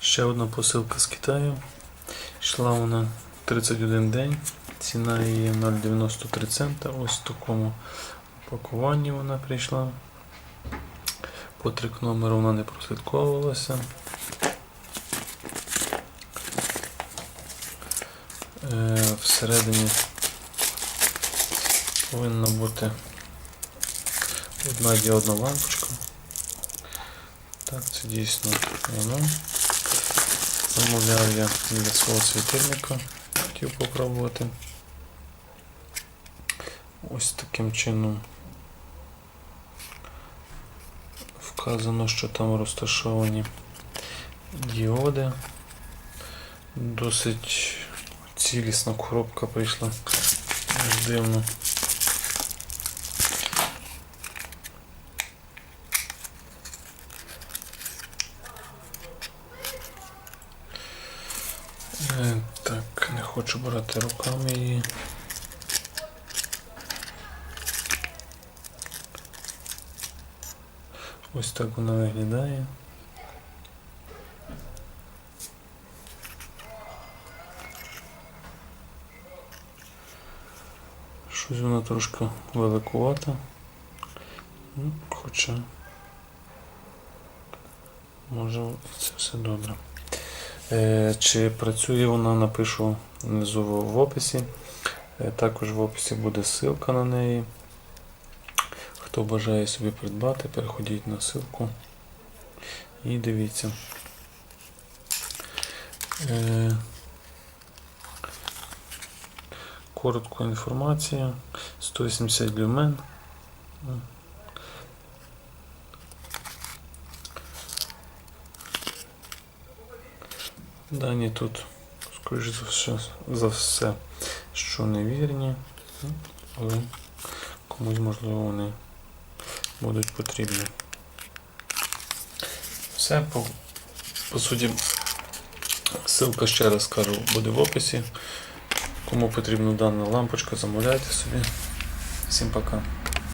Ще одна посилка з Китаю. Йшла вона 31 день. Ціна її 0,93 цента. Ось в такому пакуванні вона прийшла. По трик номеру вона не прослідковувалася. Е, Всередині повинна бути одна діодна лампочка. Так, це дійсно воно. Замовляв я для свого світильника. Хотів попробувати. Ось таким чином вказано, що там розташовані діоди. Досить цілісна коробка прийшла. Дивно. Так, не хочу брати руками її. Ось так вона виглядає. Щось вона трошки великувата. Ну, Хоча може це все добре. Е, Чи працює вона, напишу внизу в описі. Е, Також в описі буде ссылка на неї. Хто бажає собі придбати, переходіть на ссылку і дивіться. Е, Коротко інформація. 180 люмен. Дані тут, скоріш за все, за все, що невірні, ну, але комусь можливо вони будуть потрібні. Все, по, по суті, ссылка ще раз кажу, буде в описі. Кому потрібна дана лампочка, замовляйте собі. Всім пока.